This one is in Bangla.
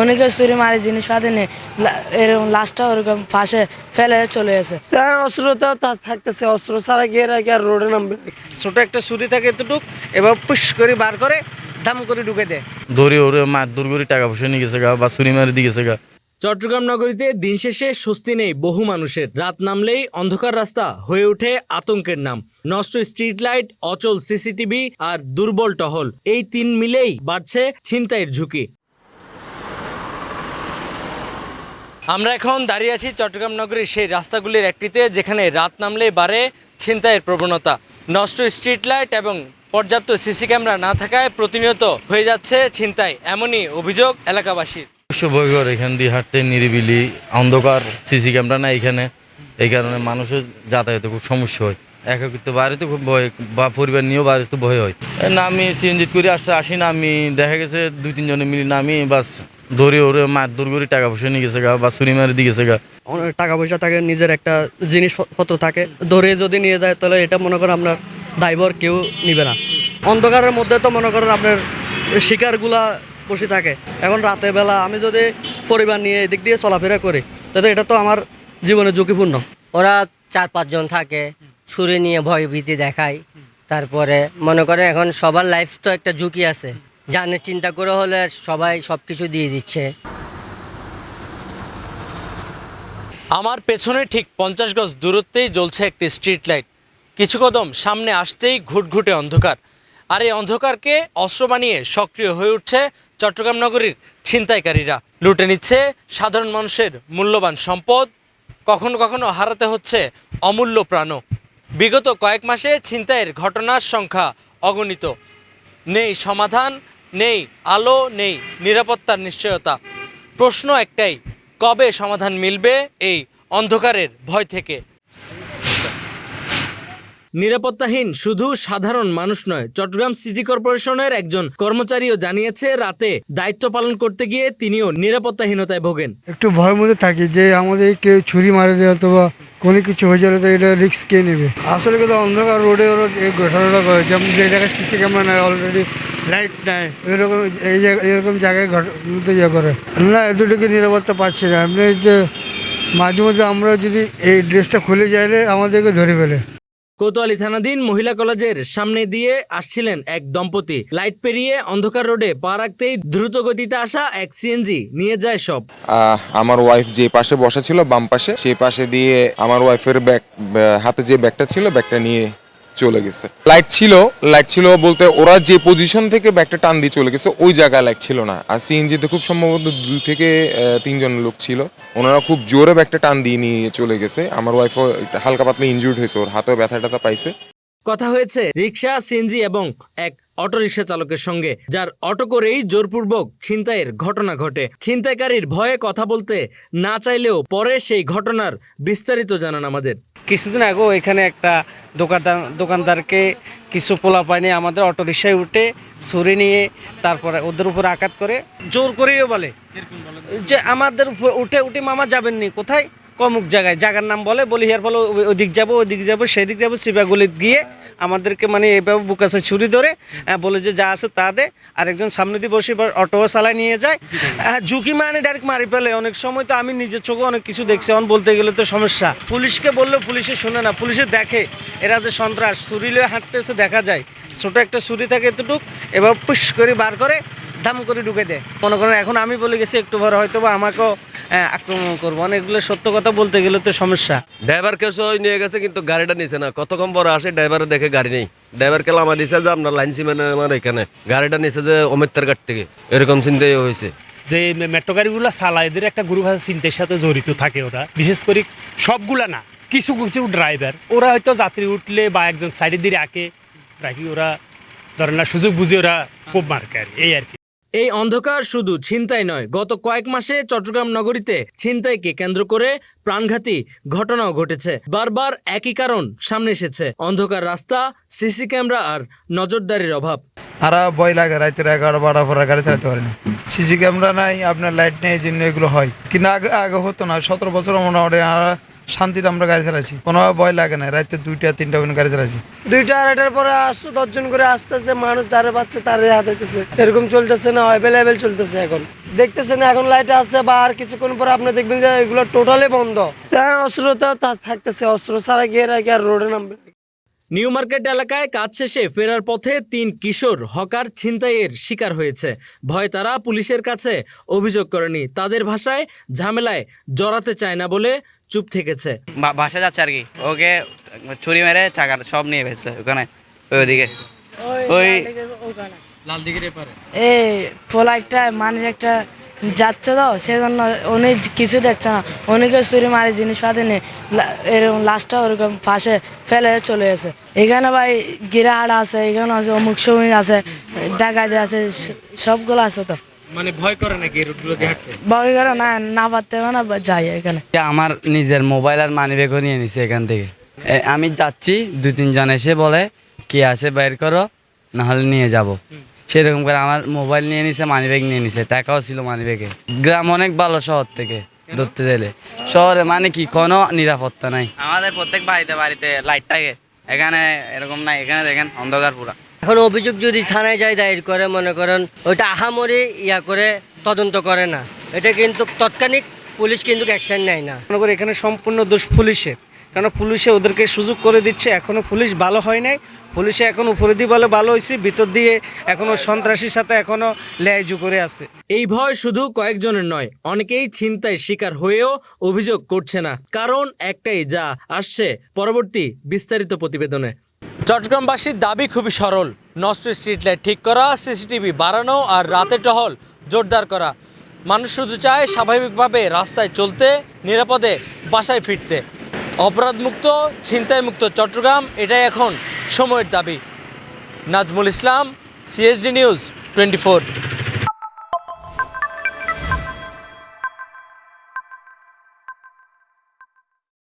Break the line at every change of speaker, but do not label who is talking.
অনেকে চুরি মারি জিনিস পাতে নেই এরকম লাশটা ওরকম পাশে ফেলে চলে গেছে।
তার অস্ত্র তো তার থাকতেছে অস্ত্র ছাড়া গিয়ে রাখি আর রোডে নামবে
ছোট একটা ছুরি থাকে এতটুক এবার পুশ করে বার করে দাম করে ঢুকে দেয়।
ধরে ওরে মারধর করে টাকা পয়সা নিয়ে গেছে গা বা চুরি মারি দিয়ে গেছে গা।
চট্টগ্রাম নগরীতে দিন শেষে স্বস্তি নেই বহু মানুষের। রাত নামলেই অন্ধকার রাস্তা হয়ে ওঠে আতঙ্কের নাম। নষ্ট স্ট্রিট লাইট অচল সিসিটিভি আর দুর্বল টহল এই তিন মিলেই বাড়ছে ছিনতাইয়ের ঝুঁকি। আমরা এখন দাঁড়িয়ে আছি চট্টগ্রাম নগরীর সেই রাস্তাগুলির একটিতে, যেখানে রাত নামলে বাড়ে ছিনতাইয়ের প্রবণতা। নষ্ট স্ট্রিট লাইট এবং পর্যাপ্ত সিসি ক্যামেরা না থাকায় প্রতিনিয়ত হয়ে যাচ্ছে ছিনতাই, এমনই অভিযোগ এলাকাবাসীর।
ভয় এখান দিয়ে হাঁটতে নিরিবিলি, অন্ধকার, সিসি ক্যামেরা নাই এখানে। এই কারণে মানুষের যাতায়াতে খুব সমস্যা হয়। একাকিত্ব বাইরে তো খুব ভয়, বা পরিবার নিয়েও বাইরে তো ভয় হয়। না আমি সিএনজিত করে আসতে আসি না আমি দেখা গেছে দুই তিনজনে মিলি না আমি বাস। ধরে ওরে মারধর করে টাকা পয়সা নিয়ে গেছে গা বা চুরি মারি দিয়ে গেছে গা।
টাকা পয়সা থাকে নিজের একটা জিনিসপত্র থাকে। ধরে যদি নিয়ে যায় তাহলে এটা মনে করেন আপনার ড্রাইভার কেউ নিবে না। অন্ধকারের মধ্যে তো মনে করেন আপনার শিকারগুলা বসে থাকে। এখন রাতের বেলা আমি যদি পরিবার নিয়ে এদিক দিয়ে চলাফেরা করি তাহলে এটা তো আমার জীবনে ঝুঁকিপূর্ণ।
ওরা চার পাঁচজন থাকে ছুরি নিয়ে ভয় ভীতি দেখায়। তারপরে মনে করে এখন সবার লাইফ তো একটা ঝুঁকি আছে। জানের চিন্তা করে হলে সবাই সব কিছু দিয়ে দিচ্ছে।
আমার পেছনে ঠিক পঞ্চাশ গজ দূরত্বেই জ্বলছে একটি স্ট্রিট লাইট কিছু কদম সামনে আসতেই ঘুটঘুটে অন্ধকার। আর এই অন্ধকারকে অস্ত্র বানিয়ে সক্রিয় হয়ে উঠছে চট্টগ্রাম নগরীর ছিনতাইকারীরা। লুটে নিচ্ছে সাধারণ মানুষের মূল্যবান সম্পদ, কখনো কখনো হারাতে হচ্ছে অমূল্য প্রাণও। বিগত কয়েক মাসে ছিনতাইয়ের ঘটনার সংখ্যা অগণিত। নেই সমাধান নেই আলো নেই নিরাপত্তার নিশ্চয়তা। প্রশ্ন একটাই কবে সমাধান মিলবে এই অন্ধকারের ভয় থেকে? নিরাপত্তাহীন শুধু সাধারণ মানুষ নয় চট্টগ্রাম সিটি কর্পোরেশনের একজন কর্মচারীও জানিয়েছে রাতে দায়িত্ব পালন করতে গিয়ে তিনিও নিরাপত্তাহীনতায় ভোগেন।
একটু ভয়ের মধ্যে থাকি যে আমাদের কেউ ছুরি মারে দেয় অথবা কোনো কিছু হয়ে যাবে তো এটা রিস্ক কে নেবে। আসলে কিন্তু অন্ধকার রোডে ওরা এই ঘটনাটা করে যেমন যে জায়গায় সিসি ক্যামেরা নাই অলরেডি লাইট নাই। এরকম এই জায়গা এরকম জায়গায় ঘটনা ইয়ে করে। না এতটুকু নিরাপত্তা পাচ্ছি না। আপনি যে মাঝে মধ্যে আমরা যদি এই ড্রেসটা খুলে যাইলে আমাদেরকে ধরে ফেলে।
কোতোয়ালি থানাধীন মহিলা কলেজের সামনে দিয়ে আসছিলেন এক দম্পতি। লাইট পেরিয়ে অন্ধকার রোডে পা রাখতেই দ্রুত গতিতে আসা এক সিএনজি নিয়ে যায় সব।
আমার ওয়াইফ যে পাশে বসা ছিল বাম পাশে সেই পাশে দিয়ে আমার ওয়াইফের ব্যাগ হাতে যে ব্যাগটা ছিল ব্যাগটা নিয়ে চলে গেছে। লাইট ছিল লাইট ছিল বলতে ওরা যে পজিশন থেকে ব্যাগটা টান দিয়ে চলে গেছে, ওই জায়গায় লাইট ছিল না। আর সিএনজিতে খুব সম্ভবত দুই থেকে তিনজন লোক ছিল। ওনারা খুব জোরে ব্যাগটা টান দিয়ে নিয়ে চলে গেছে। আমার ওয়াইফও হালকা পাতলা ইনজুর্ড হয়েছে, ওর হাতেও ব্যথা ট্যাথা পাইছে।
কথা হয়েছে রিক্সা সিএনজি এবং এক অটোরিকশা চালকের সঙ্গে, যার অটো করেই জোরপূর্বক ছিনতাইয়ের ঘটনা ঘটে। ছিনতাইকারীর ভয়ে কথা বলতে না চাইলেও পরে সেই ঘটনার বিস্তারিত জানান আমাদের।
কিছুদিন আগেও এখানে একটা দোকানদার, দোকানদারকে কিছু পোলা পায়নি আমাদের অটো রিক্সায় উঠে, ছুরি নিয়ে তারপরে ওদের উপর আঘাত করে, জোর করেও বলে। যে আমাদের উপর উঠে উঠে মামা যাবেননি, কোথায়? কমুক জায়গায়। জায়গার নাম বলে বলি হিয়ার ফলে ওদিক যাব ওদিক যাব, সেদিক যাব সিবাগুলিত গিয়ে আমাদেরকে মানে এভাবে বুকাছে ছুরি ধরে বলে যে যা আছে তা দে। আরেকজন সামনে দিয়ে বসে এবার অটো চালায় নিয়ে যায়। ঝুঁকি মানে ডাইরেক্ট মারি ফেলে। অনেক সময় তো আমি নিজের চোখে অনেক কিছু দেখছি। এখন বলতে গেলে তো সমস্যা। পুলিশকে বললেও পুলিশে শুনে না। পুলিশে দেখে। এরা যে সন্ত্রাস। ছুরি লয়ে হাঁটতেছে দেখা যায়। ছোট একটা ছুরি থাকে এতটুক। এবার পুশ করে বার করে দাম করে ঢুকে দেয়। মনে করেন এখন আমি বলে গেছি, একটু পরে হয়তো বা আমাকেও আক্রমণ করব। অনেকগুলো সত্য কথা বলতে গেলে তো সমস্যা।
ড্রাইভার কে সহ নিয়ে গেছে কিন্তু গাড়িটা নিছে না। কতক্ষণ বড় আসে ড্রাইভার দেখে গাড়ি নেই। ড্রাইভার কে লামা দিছে যে আপনার লাইন সিমেন্ট আমার এখানে। গাড়িটা নিছে যে অমিতার গাড়ি থেকে। এরকম চিন্তাই হয়েছে।
যে মেট্রো গাড়িগুলো চালায় এদের একটা গ্রুপ আছে চিন্তার সাথে জড়িত থাকে ওরা। বিশেষ করে সবগুলা না কিছু কিছু ড্রাইভার। ওরা হয়তো যাত্রী উঠলে বা একজন সাইডের দিকে রাখে রাখি ওরা ধরেন না সুযোগ বুঝে ওরা কোপ মার্কে আর এই আর কি।
এই অন্ধকার শুধু ছিনতাই নয়, গত কয়েক মাসে চট্টগ্রাম নগরীতে ছিনতাইকে কেন্দ্র করে প্রাণঘাতী ঘটনাও ঘটেছে। বারবার একই কারণ সামনে এসেছে, অন্ধকার রাস্তা, সিসি ক্যামেরা আর নজরদারির অভাব।
আর ভয় লাগে, রাতের এগারো বারো পরে গাড়ি চালাতে পারে না। সিসি ক্যামেরা নাই, আপনার লাইট নেই, এই জন্য এগুলো হয়। কিন্তু আগে আগে হতো না, সতেরো বছর মোটামুটি আমরা
শান্তিতে আমরা গাড়ি চালাচ্ছি। কোনো ভয় লাগে না রাতে দুইটা তিনটা পর্যন্ত গাড়ি চালাচ্ছি।
দুইটা আড়াইটার পরে আসতো দশজন করে আসতেছে মানুষ যারা পাচ্ছে তারে হাতাইতেছে এরকম চলতেছে না অ্যাভেলেবেল চলতেছে এখন। দেখতেছেন এখন লাইট আছে বা আর কিছুক্ষণ পরে আপনি দেখবেন যে এগুলো টোটালি বন্ধ। হ্যাঁ অস্ত্র তো তা- থাকতেছে অস্ত্র ছাড়া গিয়ে রাখি আর রোডে নামবে
নিউ মার্কেট এলাকায় কাজ শেষে ফেরার পথে তিন কিশোর হকার ছিনতাইয়ের শিকার হয়েছে। ভয় তারা পুলিশের কাছে অভিযোগ করেনি। তাদের ভাষায় ঝামেলায় জড়াতে চায় না বলে চুপ থেকেছে।
বাসা যাচ্ছে আর কি। ওকে ছুরি মেরে চাকার সব নিয়ে গেছে ওখানে ওই ওদিকে। ওই
লাল দিঘির এপারে।
এই পোলা একটা মানুষ একটা যাচ্ছে তো সেজন্য উনি কিছু দিচ্ছে না। উনিকে চুরি মারি জিনিসপাতি নিয়ে এরকম লাস্টটা ওরকম পাশে ফেলে চলে গেছে। এখানে ভাই গিরাহাট আছে এখানে আছে অমুক সমুক আছে ডাকাতি আছে সবগুলো আছে তো।
মানে ভয় করে নাকি এই রুটগুলো দিয়ে হাঁটতে?
বাকি করে না না পারতে না যাই এখানে।
আমার নিজের মোবাইল আর মানি ব্যাগও নিয়ে নিছে এখান থেকে। এ, আমি যাচ্ছি দুই তিনজন এসে বলে কে আছে বের করো না হলে নিয়ে যাব। সেরকম করে আমার মোবাইল নিয়ে নিছে মানি ব্যাগ নিয়ে নিছে টাকাও ছিল মানি ব্যাগে গ্রাম অনেক ভালো শহর থেকে ধরতে গেলে শহরে মানে কি কোনো নিরাপত্তা নাই। আমাদের প্রত্যেক বাড়িতে বাড়িতে লাইট থাকে। এখানে এরকম নাই এখানে দেখেন অন্ধকার পুরা।
এখন অভিযোগ যদি থানায় যায় দায়ের করে মনে করেন ওইটা আহামরি ইয়া করে তদন্ত করে না। এটা কিন্তু তৎক্ষণিক পুলিশ কিন্তু অ্যাকশন নেয় না।
মনে করি এখানে সম্পূর্ণ দোষ পুলিশের। কারণ পুলিশে ওদেরকে সুযোগ করে দিচ্ছে এখনও পুলিশ ভালো হয় নাই। পুলিশে এখন উপরে দিয়ে বলে ভালো হয়েছে ভিতর দিয়ে এখনও সন্ত্রাসীর সাথে এখনও লেজু করে আছে।
এই ভয় শুধু কয়েকজনের নয় অনেকেই ছিনতাই শিকার হয়েও অভিযোগ করছে না। কারণ একটাই যা আসছে পরবর্তী বিস্তারিত প্রতিবেদনে। চট্টগ্রামবাসীর দাবি খুবই সরল। নষ্ট স্ট্রিট লাইট ঠিক করা, সিসিটিভি বাড়ানো আর রাতে টহল জোরদার করা। মানুষ শুধু চায় স্বাভাবিকভাবে রাস্তায় চলতে, নিরাপদে বাসায় ফিরতে। অপরাধমুক্ত, ছিনতাইমুক্ত চট্টগ্রাম, এটাই এখন সময়ের দাবি। Nazmul Islam, CSD news twenty